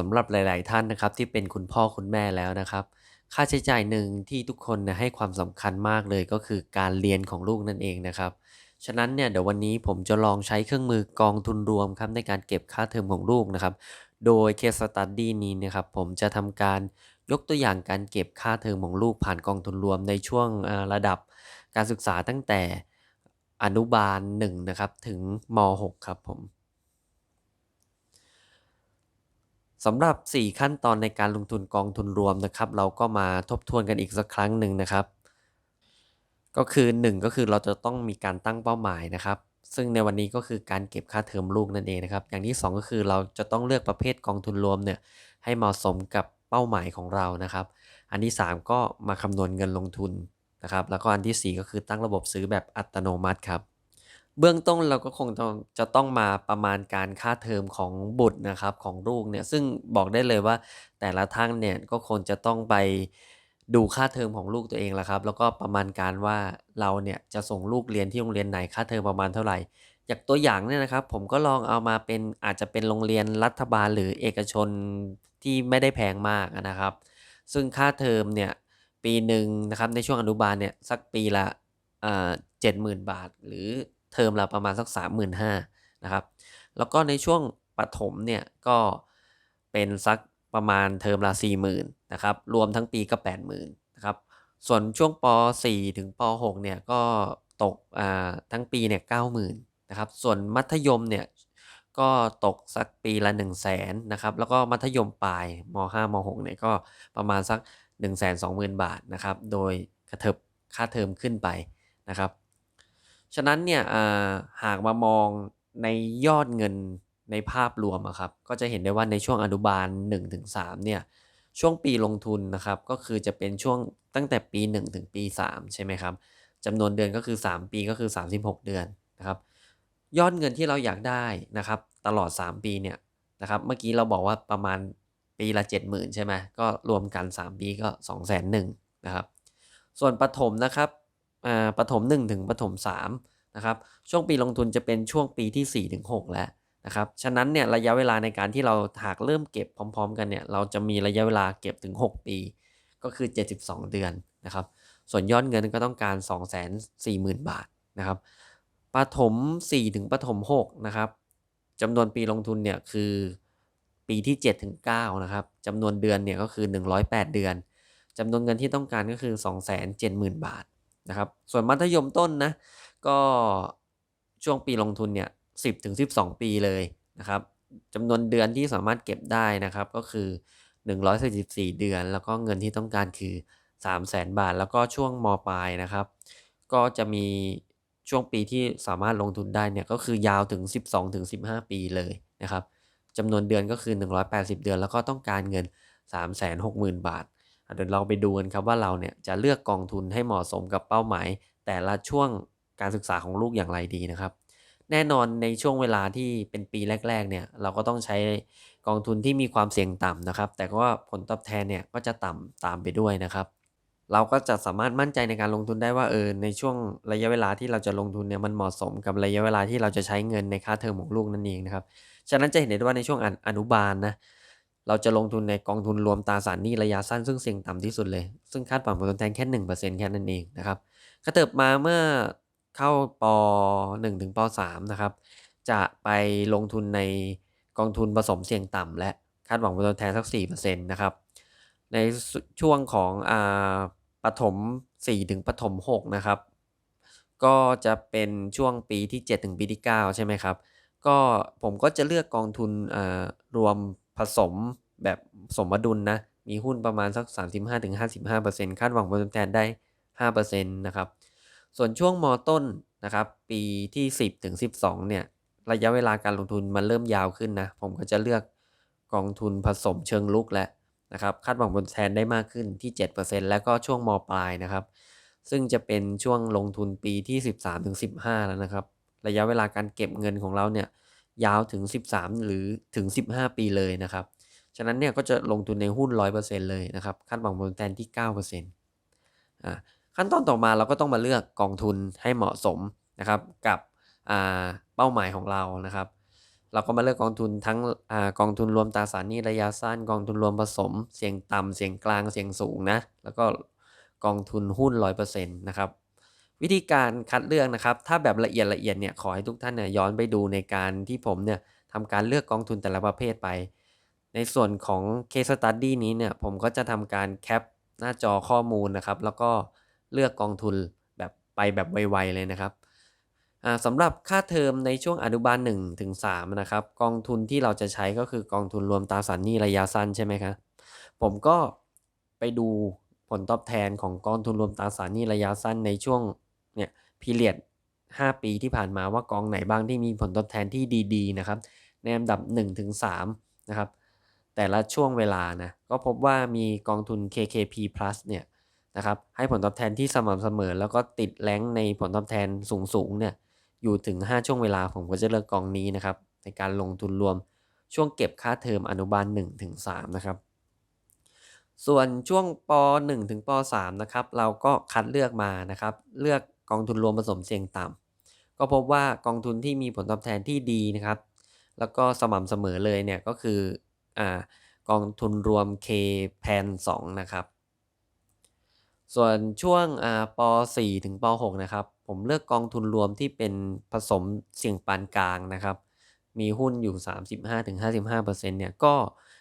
สำหรับหลาย ๆ ท่านนะครับที่เป็นคุณพ่อคุณแม่แล้วนะครับ ค่าใช้จ่ายหนึ่งที่ทุกคนนะให้ความสำคัญมากเลยก็คือการเรียนของลูกนั่นเองนะครับ ฉะนั้นเนี่ยเดี๋ยววันนี้ผมจะลองใช้เครื่องมือกองทุนรวมครับในการเก็บค่าเทอมของลูกนะครับ โดย Case Study นี้นะครับผมจะทำการยกตัวอย่างการเก็บค่าเทอมของลูกผ่านกองทุนรวมในช่วงระดับการศึกษาตั้งแต่อนุบาล1นะครับถึงม 6 ครับผม สำหรับ 4 ขั้นตอนในการลงทุนกองทุนรวมนะครับ เราก็มาทบทวนกันอีกสักครั้งหนึ่งนะครับ ก็คือ 1 ก็คือเราจะต้องมีการตั้งเป้าหมายนะครับ ซึ่งในวันนี้ก็คือการเก็บค่าเทอมลูกนั่นเองนะครับ อย่างที่ 2 ก็คือเราจะต้องเลือกประเภทกองทุนรวมเนี่ยให้เหมาะสมกับเป้าหมายของเรานะครับ อันที่ 3 ก็มาคำนวณเงินลงทุนนะครับ แล้วก็อันที่ 4 ก็คือตั้งระบบซื้อแบบอัตโนมัติครับ เบื้องต้นเราก็คงต้องจะต้องมาประมาณการค่าเทอมของบุตรนะครับของลูกเนี่ยซึ่งบอกได้เลยว่าแต่ละท่านเนี่ยก็คงจะต้องไปดูค่าเทอมของลูกตัวเองล้วครับ แล้วก็ประมาณการว่าเราเนี่ยจะส่งลูกเรียนที่โรงเรียนไหนค่าเทอมประมาณเท่าไหร่จากตัวอย่างเนี่ยนะครับ ผมก็ลองเอามาเป็นอาจจะเป็นโรงเรียนรัฐบาลหรือเอกชนที่ไม่ได้แพงมากนะครับ ซึ่งค่าเทอมเนี่ยปีหนึ่งนะครับในช่วงอนุบาลเนี่ยสักปีละเจ็ดหมื่นบาทหรือ เทอมละประมาณสัก 35,000นะครับ แล้วก็ในช่วงปฐมเนี่ยก็เป็นสักประมาณเทอมละ40,000นะครับ รวมทั้งปีก็ 80,000นะครับ ส่วนช่วงป .4 ถึงป .6 เนี่ยก็ตกทั้งปีเนี่ย90,000นะครับ ส่วนมัธยมเนี่ยก็ตกสักปีละ 1 0 0 0 0แสนนะครับ แล้วก็มัธยมปลายม .5 ม .6 เนี่ยก็ประมาณสัก 120,000 บาทนะครับ โดยกระเถิบค่าเทอมขึ้นไปนะครับ ฉะนั้นเนี่ยหากมามองในยอดเงินในภาพรวมครับก็จะเห็นได้ว่าในช่วงอนุบาล 1-3เนี่ยช่วงปีลงทุนนะครับก็คือจะเป็นช่วงตั้งแต่ปี 1 ถึงปี 3 ใช่ไหมครับจำนวนเดือนก็คือ 3 ปีก็คือ 36 เดือนนะครับยอดเงินที่เราอยากได้นะครับตลอด 3 ปีเนี่ยนะครับเมื่อกี้เราบอกว่าประมาณปีละ 70,000 ใช่ไหมก็รวมกัน 3 ปีก็2 1 0 0 0 นะครับส่วนปฐมนะครับ ปฐม1ถึงปฐม3นะครับช่วงปีลงทุนจะเป็นช่วงปีที่4ถึง6แล้วนะครับฉะนั้นเนี่ยระยะเวลาในการที่เราหากเริ่มเก็บพร้อม ๆ กันเนี่ยเราจะมีระยะเวลาเก็บถึง 6 ปี ก็คือ 72 เดือนนะครับส่วนยอดเงินก็ต้องการ 240,000 บาทนะครับปฐม4ถึงปฐม6นะครับจำนวนปีลงทุนเนี่ยคือปีที่7ถึง9นะครับจำนวนเดือนเนี่ยก็คือ 108 เดือนจำนวนเงินที่ต้องการก็คือ 270,000 บาท นะครับ ส่วนมัธยมต้นนะ ก็ช่วงปีลงทุนเนี่ย10ถึง12ปีเลยนะครับจำนวนเดือนที่สามารถเก็บได้นะครับ ก็คือ 144 เดือน แล้วก็เงินที่ต้องการคือ 3 0 0แสนบาท แล้วก็ช่วงมปลายนะครับ ก็จะมีช่วงปีที่สามารถลงทุนได้เนี่ยก็คือยาวถึง 12 ถึง 15 ปีเลยนะครับจำนวนเดือนก็คือ 180 เดือน แล้วก็ต้องการเงิน 360,000 บาท เดี๋ยวเราไปดูกันครับว่าเราเนี่ยจะเลือกกองทุนให้เหมาะสมกับเป้าหมาย แต่ละช่วงการศึกษาของลูกอย่างไรดีนะครับ แน่นอนในช่วงเวลาที่เป็นปีแรก ๆ เนี่ยเราก็ต้องใช้กองทุนที่มีความเสี่ยงต่ำนะครับ แต่ก็ผลตอบแทนเนี่ยก็จะต่ำตามไปด้วยนะครับ เราก็จะสามารถมั่นใจในการลงทุนได้ว่าเออในช่วงระยะเวลาที่เราจะลงทุนเนี่ยมันเหมาะสมกับระยะเวลาที่เราจะใช้เงินในค่าเทอมของลูกนั่นเองนะครับฉะนั้นจะเห็นได้ว่าในช่วงอนุบาลนะ เราจะลงทุนในกองทุนรวมตราสารหนี้ระยะสั้นซึ่งเสี่ยงต่ำที่สุดเลย ซึ่งคาดหวังผลตอบแทนแค่หนึ่งเปอร์เซ็นต์แค่นั้นเองนะครับกระเติบมาเมื่อเข้าป .1 ถึงป .3 นะครับจะไปลงทุนในกองทุนผสมเสี่ยงต่ำและคาดหวังผลตอบแทนสัก4%นะครับในช่วงของอ่าปฐม4ถึงปฐม6นะครับก็จะเป็นช่วงปีที่ 7 ถึงปีที่ 9 ใช่ไหมครับ ก็ผมก็จะเลือกกองทุนรวม ผสมแบบสมดุลนะ มีหุ้นประมาณสัก 35-55%คาดหวังผลตอบแทนได้ 5%นะครับ ส่วนช่วงมต้นนะครับ ปีที่ 10ถึง12 เนี่ย ระยะเวลาการลงทุนมันเริ่มยาวขึ้นนะ ผมก็จะเลือกกองทุนผสมเชิงลุกแล้วนะครับ คาดหวังผลตอบแทนได้มากขึ้นที่ 7%แล้วก็ช่วงมปลายนะครับ ซึ่งจะเป็นช่วงลงทุนปีที่ 13-15 แล้วนะครับ ระยะเวลาการเก็บเงินของเราเนี่ย ยาวถึง 13 หรือถึง 15 ปีเลยนะครับ ฉะนั้นเนี่ยก็จะลงทุนในหุ้น 100%เลยนะครับคาดหวังผลตอบแทนที่ 9%อ่าขั้นตอนต่อมาเราก็ต้องมาเลือกกองทุนให้เหมาะสมนะครับกับเป้าหมายของเรานะครับ เราก็มาเลือกกองทุนทั้งอากองทุนรวมตราสารหนี้ระยะสั้น กองทุนรวมผสม เสี่ยงต่ำเสี่ยงกลางเสี่ยงสูงนะแล้วก็กองทุนหุ้น 100%นะครับ วิธีการคัดเลือกนะครับ ถ้าแบบละเอียดละเอียดเนี่ยขอให้ทุกท่านเนี่ยย้อนไปดูในการที่ผมเนี่ยทำการเลือกกองทุนแต่ละประเภทไป ในส่วนของ case study นี้เนี่ยผมก็จะทำการแคปหน้าจอข้อมูลนะครับ แล้วก็เลือกกองทุนแบบไปแบบไวๆเลยนะครับสำหรับค่าเทอมในช่วงอนุบาล1ถึง3นะครับกองทุนที่เราจะใช้ก็คือกองทุนรวมตราสารหนี้ระยะสั้นใช่ไหมครับผมก็ไปดูผลตอบแทนของกองทุนรวมตราสารหนี้ระยะสั้นในช่วง เนี่ยพีเรียด5 ปีที่ผ่านมาว่ากองไหนบ้างที่มีผลตอบแทนที่ดีๆนะครับในอันดับ1ถึงนะครับแต่ละช่วงเวลานะก็พบว่ามีกองทุน KKP Plus เนี่ยนะครับให้ผลตอบแทนที่สม่ำเสมอ แล้วก็ติดแรงในผลตอบแทนสูงๆเนี่ยอยู่ถึง 5 ช่วงเวลาผมก็จะเลือกกองนี้นะครับในการลงทุนรวมช่วงเก็บค่าเทอมอนุบาล1ถึง3นะครับส่วนช่วงป 1 ถึงป 3 นะครับเราก็คัดเลือกมานะครับ เลือก กองทุนรวมผสมเสี่ยงต่ำก็พบว่ากองทุนที่มีผลตอบแทนที่ดีนะครับ แล้วก็สม่ำเสมอเลยเนี่ยก็คืออ่ากองทุนรวม K แพน2นะครับ ส่วนช่วงอ่าป4 ถึงป 6 นะครับ ผมเลือกกองทุนรวมที่เป็นผสมเสี่ยงปานกลางนะครับ มีหุ้นอยู่ 35-55%เนี่ยก็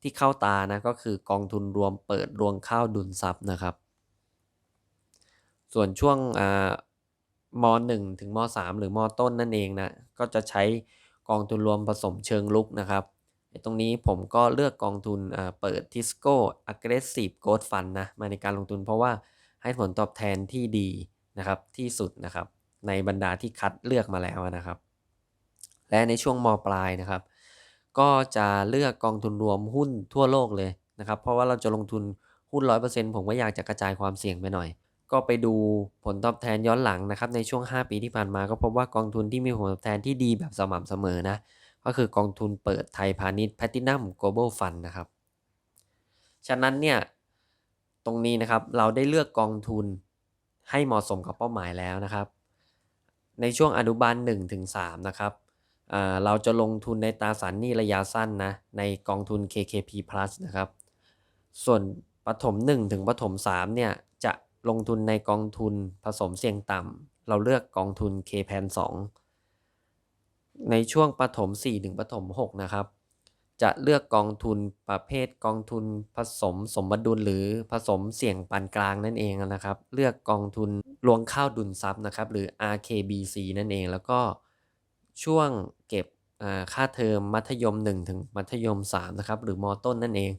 ที่เข้าตานะก็คือกองทุนรวมเปิดรวงข้าวดุลทรัพย์นะครับ ส่วนช่วง ม .1 ถึงม .3 หรือม ต้นนั่นเองนะ ก็จะใช้กองทุนรวมผสมเชิงลุกนะครับ ตรงนี้ผมก็เลือกกองทุนเปิด Tisco Aggressive Growth Fund นะมาในการลงทุนเพราะว่าให้ผลตอบแทนที่ดีนะครับที่สุดนะครับ ในบรรดาที่คัดเลือกมาแล้วนะครับ และในช่วงมปลายนะครับ ก็จะเลือกกองทุนรวมหุ้นทั่วโลกเลยนะครับ เพราะว่าเราจะลงทุนหุ้น 100%ผมก็อยากจะกระจายความเสี่ยงไปหน่อย ก็ไปดูผลตอบแทนย้อนหลังนะครับในช่วง 5 ปีที่ผ่านมาก็พบว่ากองทุนที่มีผลตอบแทนที่ดีแบบสม่ำเสมอนะก็คือกองทุนเปิดไทยพาณิชย์แพทินัมโกลบอลฟันนะครับ ฉะนั้นเนี่ยตรงนี้นะครับเราได้เลือกกองทุนให้เหมาะสมกับเป้าหมายแล้วนะครับ ในช่วงอนุบาล1ถึง3นะครับเราจะลงทุนในตราสารหนี้ระยะสั้นนะในกองทุน KKP Plus นะครับ ส่วนปฐม1ถึงปฐม3เนี่ย ลงทุนในกองทุนผสมเสี่ยงต่ำ เราเลือกกองทุน KPAN 2ในช่วงปฐม4ถึงปฐม6นะครับ จะเลือกกองทุนประเภทกองทุนผสมสมดุลหรือผสมเสี่ยงปานกลางนั่นเองนะครับ เลือกกองทุนรวงข้าวดุลทรัพย์นะครับ หรือ RKBC นั่นเอง แล้วก็ช่วงเก็บค่าเทอมมัธยม 1 ถึงมัธยม3นะครับหรือมต้นนั่นเอง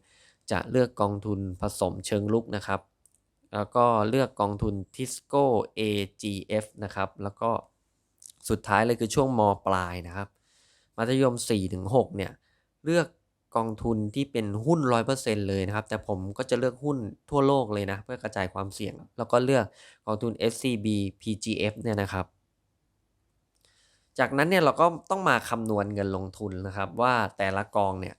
จะเลือกกองทุนผสมเชิงลุกนะครับ แล้วก็เลือกกองทุน Tisco AGF นะครับ แล้วก็สุดท้ายเลยคือช่วงมปลายนะครับ มัธยม 4-6 เนี่ย เลือกกองทุนที่เป็นหุ้น 100%เลยนะครับ แต่ผมก็จะเลือกหุ้นทั่วโลกเลยนะ เพื่อกระจายความเสี่ยง แล้วก็เลือกกองทุน SCB PGF เนี่ยนะครับ จากนั้นเนี่ยเราก็ต้องมาคำนวณเงินลงทุนนะครับ ว่าแต่ละกองเนี่ย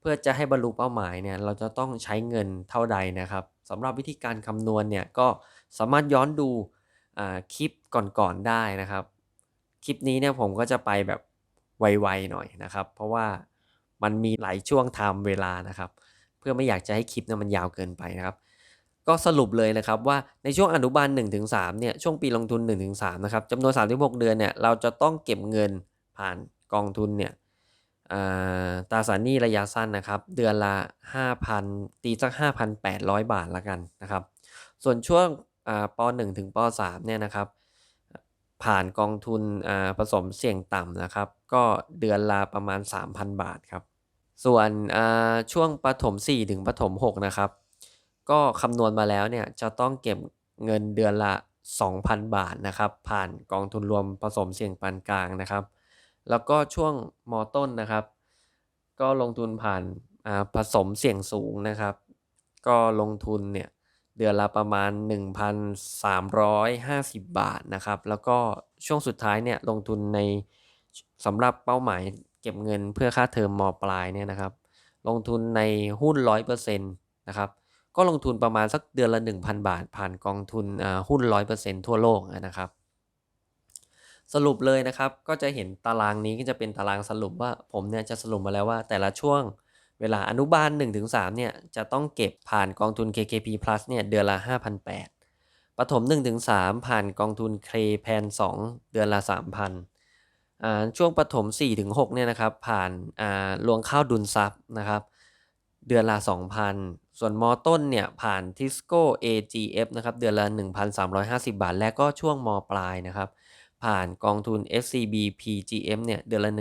เพื่อจะให้บรรลุเป้าหมายเนี่ย เราจะต้องใช้เงินเท่าใดนะครับ สำหรับวิธีการคำนวณเนี่ยก็สามารถย้อนดูคลิปก่อนๆได้นะครับ คลิปนี้เนี่ยผมก็จะไปแบบไวๆหน่อยนะครับ เพราะว่ามันมีหลายช่วงไทม์เวลานะครับ เพื่อไม่อยากจะให้คลิปเนั้นมันยาวเกินไปนะครับ ก็สรุปเลยนะครับว่าในช่วงอนุบาล1-3เนี่ยช่วงปีลงทุน 1-3นะครับจำนวน 36 เดือนเนี่ยเราจะต้องเก็บเงินผ่านกองทุนเนี่ย ตราสารหนี้ระยะสั้นนะครับ เดือนละ 5,000 ตีสัก 5,800 บาทละกันนะครับ ส่วนช่วงป .1 ถึงป .3 เนี่ยนะครับ ผ่านกองทุนผสมเสี่ยงต่ำนะครับ ก็เดือนละประมาณ 3,000 บาทครับ ส่วนช่วงปฐม4 ถึงปฐม6 นะครับ ก็คำนวณมาแล้วเนี่ยจะต้องเก็บเงินเดือนละ 2,000 บาทนะครับ ผ่านกองทุนรวมผสมเสี่ยงปานกลางนะครับ แล้วก็ช่วงมต้นนะครับ ก็ลงทุนผ่านผสมเสี่ยงสูงนะครับ ก็ลงทุนเนี่ยเดือนละประมาณ 1,350 บาทนะครับ แล้วก็ช่วงสุดท้ายเนี่ยลงทุนในสำหรับเป้าหมายเก็บเงินเพื่อค่าเทอมมปลายเนี่ยนะครับ ลงทุนในหุ้น 100%นะครับ ก็ลงทุนประมาณสักเดือนละ 1,000 บาท ผ่านกองทุนหุ้น 100%ทั่วโลกนะครับ สรุปเลยนะครับ ก็จะเห็นตารางนี้ก็จะเป็นตารางสรุปว่าผมเนี่ยจะสรุปมาแล้วว่าแต่ละช่วงเวลาอนุบาล 1-3เนี่ยจะต้องเก็บผ่านกองทุน KKP Plus เนี่ยเดือนละ 5,800ประถม1-3 ผ่านกองทุน k p a n 2เดือนละ 3,000อ่าช่วงประถม4-6เนี่ยนะครับผ่านอ่าลวงข้าวดุลทรัพย์นะครับ เดือนละ 2,000 ส่วนมต้นเนี่ยผ่าน Tisco AGF นะครับเดือนละ 1,350 บาท และก็ช่วงมปลายนะครับ ผ่านกองทุน SCB PGM เนี่ยเดือนละ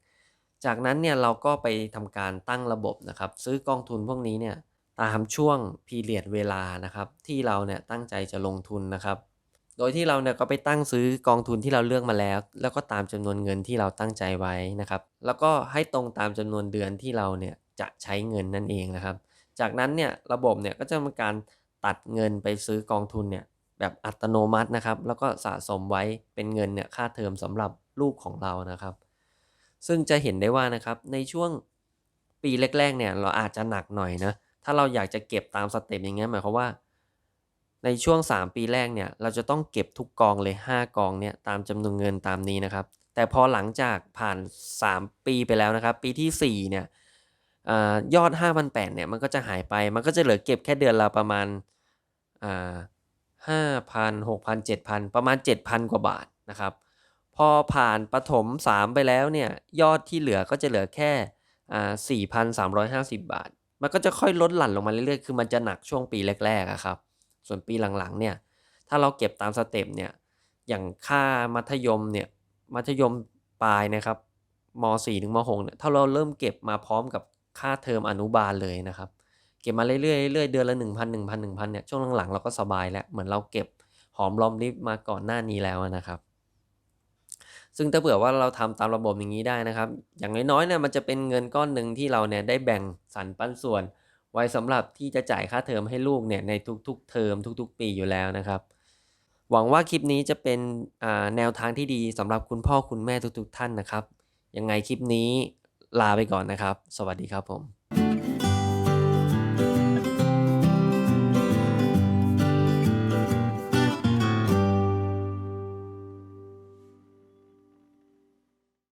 1,000 จากนั้นเนี่ยเราก็ไปทำการตั้งระบบนะครับซื้อกองทุนพวกนี้เนี่ยตามช่วงพีเรียดเวลานะครับที่เราเนี่ยตั้งใจจะลงทุนนะครับ โดยที่เราเนี่ยก็ไปตั้งซื้อกองทุนที่เราเลือกมาแล้ว แล้วก็ตามจำนวนเงินที่เราตั้งใจไว้นะครับ แล้วก็ให้ตรงตามจำนวนเดือนที่เราเนี่ยจะใช้เงินนั่นเองนะครับ จากนั้นเนี่ยระบบเนี่ยก็จะมีการตัดเงินไปซื้อกองทุนเนี่ย แบบอัตโนมัตินะครับ แล้วก็สะสมไว้เป็นเงินเนี่ยค่าเทอมสำหรับลูกของเรานะครับ ซึ่งจะเห็นได้ว่านะครับในช่วงปีแรกๆเนี่ยเราอาจจะหนักหน่อยนะถ้าเราอยากจะเก็บตามสเต็ปอย่างเงี้ยหมายความว่า ในช่วง 3 ปีแรกเนี่ยเราจะต้องเก็บทุกกองเลย 5 กองเนี่ยตามจำนวนเงินตามนี้นะครับ แต่พอหลังจากผ่าน 3 ปีไปแล้วนะครับ ปีที่ 4 เนี่ยอายอด 5,800เนี่ยมันก็จะหายไปมันก็จะเหลือเก็บแค่เดือนละประมาณอ่า 5,000 6,000 7,000 ประมาณ 7,000 กว่าบาทนะครับ พอผ่านประถม3 ไปแล้วเนี่ยยอดที่เหลือก็จะเหลือแค่อ่า4,350 บาท มันก็จะค่อยลดหลั่นลงมาเรื่อยๆ คือมันจะหนักช่วงปีแรกๆครับ ส่วนปีหลังๆเนี่ยถ้าเราเก็บตามสเต็ปเนี่ยอย่างค่ามัธยมเนี่ยมัธยมปลายนะครับม .4 ถึงม .6 เนี่ยถ้าเราเริ่มเก็บมาพร้อมกับค่าเทอมอนุบาลเลยนะครับ เก็บมาเรื่อยๆเรื่อยเดือนละ 1,000 1,000 1,000เนี่ยช่วงหลังๆเราก็สบายแล้วเหมือนเราเก็บหอมรอมริบมาก่อนหน้านี้แล้วนะครับ ซึ่งถ้าเผื่อว่าเราทำตามระบบอย่างนี้ได้นะครับ อย่างน้อยๆเนี่ยมันจะเป็นเงินก้อนหนึ่งที่เราเนี่ยได้แบ่งสรรปันส่วน ไว้สำหรับที่จะจ่ายค่าเทอมให้ลูกเนี่ยในทุกๆ เทอมทุก ๆ ปีอยู่แล้วนะครับหวังว่าคลิปนี้จะเป็นแนวทางที่ดีสำหรับคุณพ่อคุณแม่ทุกๆท่านนะครับ ยังไงคลิปนี้ลาไปก่อนนะครับ สวัสดีครับผม